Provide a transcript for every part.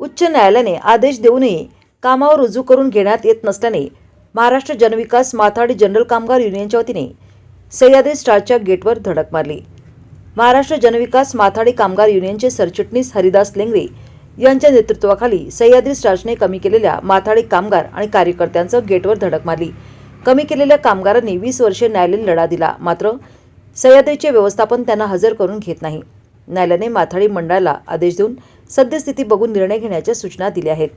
उच्च न्यायालयाने आदेश देऊनही कामावर रुजू करून घेण्यात येत नसल्याने महाराष्ट्र जनविकास माथाडी जनरल कामगार युनियनच्या वतीने सह्याद्री स्टारच्या गेटवर धडक मारली. महाराष्ट्र जनविकास माथाडी कामगार युनियनचे सरचिटणीस हरिदास लेंगरे यांच्या नेतृत्वाखाली सह्याद्री स्टार्सने कमी केलेल्या माथाडी कामगार आणि कार्यकर्त्यांचं गेटवर धडक मारली. कमी केलेल्या कामगारांनी वीस वर्षे न्यायालयीन लढा दिला मात्र सह्याद्रीचे व्यवस्थापन त्यांना हजर करून घेत नाही. न्यायालयाने माथाडी मंडळाला आदेश देऊन सद्यस्थिती बघून निर्णय घेण्याच्या सूचना दिल्या आहेत.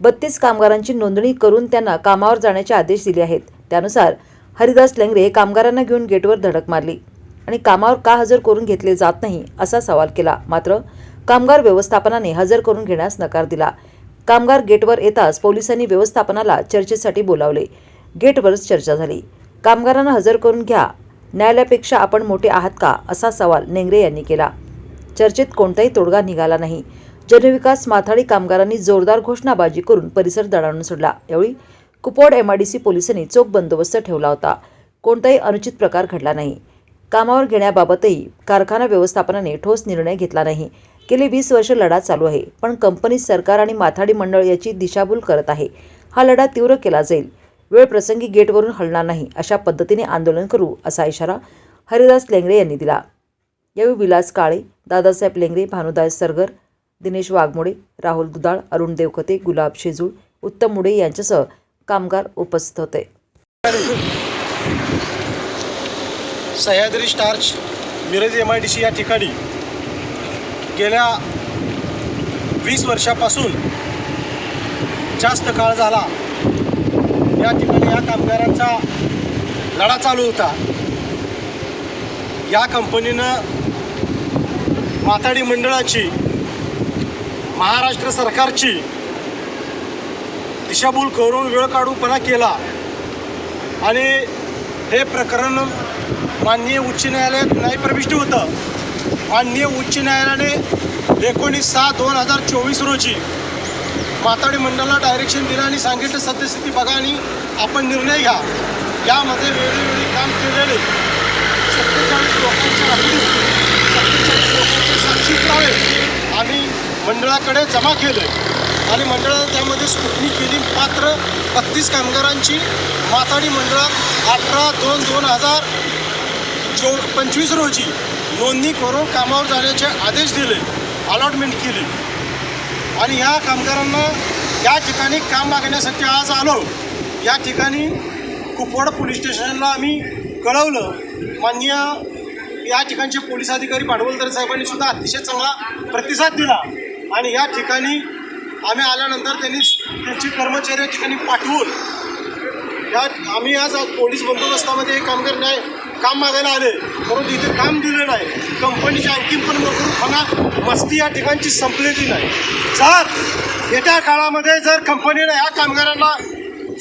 बत्तीस कामगारांची नोंदणी करून त्यांना कामावर जाण्याचे आदेश दिले आहेत. त्यानुसार हरिदास लेंगरे कामगारांना घेऊन गेटवर धडक मारली. आणि कामावर का हजर करून घेतले जात नाही असा सवाल केला. मात्र कामगार व्यवस्थापनाने हजर करून घेण्यास नकार दिला. कामगार गेटवर येताच पोलिसांनी व्यवस्थापनाला चर्चेसाठी बोलावले. गेटवरच चर्चा झाली. कामगारांना हजर करून घ्या. न्यायालयापेक्षा आपण मोठे आहात का? असा सवाल नेंगरे यांनी केला. चर्चेत कोणताही तोडगा निघाला नाही. जनविकास माथाडी कामगारांनी जोरदार घोषणाबाजी करून परिसर दडावून सोडला. यावेळी कुपवाड एमआयडीसी पोलिसांनी चोख बंदोबस्त ठेवला होता. कोणताही अनुचित प्रकार घडला नाही. कामावर घेण्याबाबतही कारखाना व्यवस्थापनाने ठोस निर्णय घेतला नाही. गेली वीस वर्ष लढा चालू आहे पण कंपनी सरकार आणि माथाडी मंडळ याची दिशाभूल करत आहे. हा लढा तीव्र केला जाईल. वेळ प्रसंगी गेटवरून हलणार नाही अशा पद्धतीने आंदोलन करू असा इशारा हरिदास लेंगरे यांनी दिला. यावेळी विलास काळे दादासाहेब लेंगरे भानुदास सरगर दिनेश वाघमोडे राहुल दुदाळ अरुण देवखते गुलाब शेजूळ उत्तम मुडे यांच्यासह कामगार उपस्थित होते. Sahyadri starch Miraj M I D C या ठिकाणी गेल्या वीस वर्षापासून जास्त काळ झाला. या ठिकाणी या कामगारांचा लढा चालू होता. या कंपनीनं माथाडी मंडळाची महाराष्ट्र सरकारची दिशाभूल करून वेळ काढूपणा केला. आणि हे प्रकरण माननीय उच्च न्यायालयात न्यायप्रविष्ट होतं. माननीय उच्च न्यायालयाने एकोणीस सहा दोन हजार चोवीस रोजी माताडी मंडळाला डायरेक्शन दिलं आणि सांगितलं सद्यस्थिती बघा आणि आपण निर्णय घ्या. यामध्ये वेळोवेळी काम केलेले मंडळाकडे जमा केले आणि मंडळाने त्यामध्ये स्कुटनी केली. मात्र बत्तीस कामगारांची माथाडी मंडळात अठरा दोन दोन हजार चो पंचवीस रोजी नोंदणी करून कामावर जाण्याचे आदेश दिले. अलॉटमेंट केली. आणि या कामगारांना या ठिकाणी काम मागण्यासाठी आज आलो. या ठिकाणी कुपवाड पोलीस स्टेशनला आम्ही कळवलं. माननीय या ठिकाणचे पोलीस अधिकारी पाडवलकर साहेबांनी सुद्धा अतिशय चांगला प्रतिसाद दिला. आणि या ठिकाणी आम्ही आल्यानंतर त्यांनी त्यांची कर्मचारी या ठिकाणी पाठवून या आम्ही आज पोलीस बंदोबस्तामध्ये हे कामगार नाही काम मागायला आले परंतु इथे काम दिलं नाही. कंपनीची आणखीन पण नोकरीपणा मस्ती या ठिकाणची संपलेली नाही. जर येत्या काळामध्ये जर कंपनीनं या कामगारांना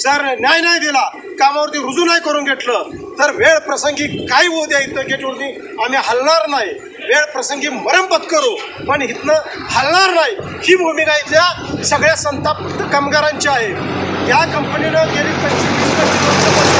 जर न्याय नाही दिला कामावरती रुजू नाही करून घेतलं तर वेळ प्रसंगी काही होऊ द्या इथं गेटवरती. आम्ही हलणार नाही. वेळ प्रसंगी मरण पत्करू पण इथनं हलणार नाही. ही भूमिका इथल्या सगळ्या संताप्त कामगारांची आहे. या कंपनीनं गेली पंचवीस पंचवीस वर्षापासून